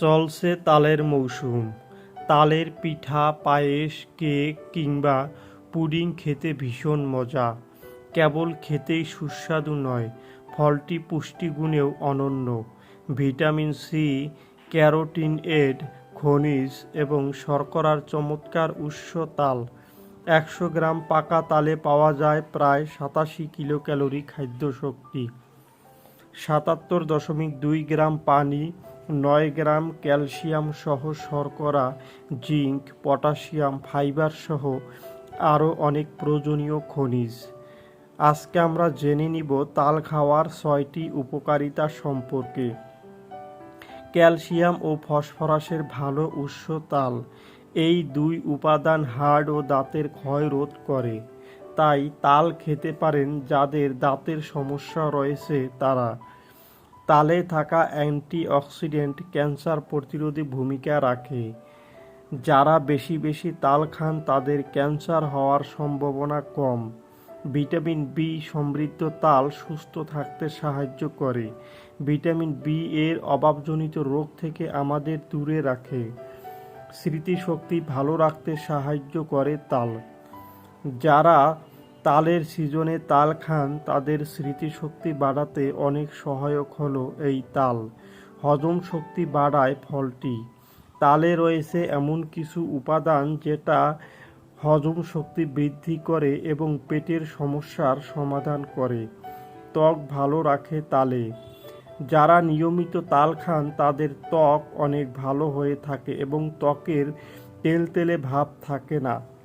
চলছে তালের মৌসুম। তালের পিঠা, পায়েস, কেক কিংবা পুডিং খেতে ভীষণ মজা। কেবল খেতেই সুস্বাদু নয়, ফলটি পুষ্টিগুণেও অনন্য। ভিটামিন সি, ক্যারোটিন এড, খনিজ এবং শর্করার চমৎকার উৎস তাল। একশো গ্রাম পাকা তালে পাওয়া যায় প্রায় সাতাশি কিলো ক্যালোরি খাদ্য শক্তি সাতাত্তর দশমিক দুই গ্রাম পানি নয় গ্রাম ক্যালসিয়াম সহ শর্করা, জিঙ্ক, পটাশিয়াম, ফাইবার সহ আরও অনেক প্রয়োজনীয় খনিজ। আজকে আমরা জেনে নিব তাল খাওয়ার ছয়টি উপকারিতা সম্পর্কে। ক্যালসিয়াম ও ফসফরাসের ভালো উৎস তাল। এই দুই উপাদান হাড় ও দাঁতের ক্ষয় রোধ করে। তাই তাল খেতে পারেন যাদের দাঁতের সমস্যা রয়েছে তারা। তালে থাকা অ্যান্টিঅক্সিডেন্ট ক্যান্সার প্রতিরোধী ভূমিকা রাখে। যারা বেশি বেশি তাল খান, তাদের ক্যান্সার হওয়ার সম্ভাবনা কম। ভিটামিন বি সমৃদ্ধ তাল সুস্থ থাকতে সাহায্য করে। ভিটামিন বি এর অভাবজনিত রোগ থেকে আমাদের দূরে রাখে। স্মৃতিশক্তি ভালো রাখতে সাহায্য করে তাল। যারা তালের সিজনে তাল খান তাদের স্মৃতিশক্তি বাড়াতে অনেক সহায়ক হলো এই তাল। হজম শক্তি বাড়ায় ফলটি। তালে রয়েছে এমন কিছু উপাদান যেটা হজম শক্তি বৃদ্ধি করে এবং পেটের সমস্যার সমাধান করে। ত্বক ভালো রাখে তালে। যারা নিয়মিত তাল খান, তাদের ত্বক অনেক ভালো হয়ে থাকে এবং ত্বকের তেলতেলে ভাব থাকে না।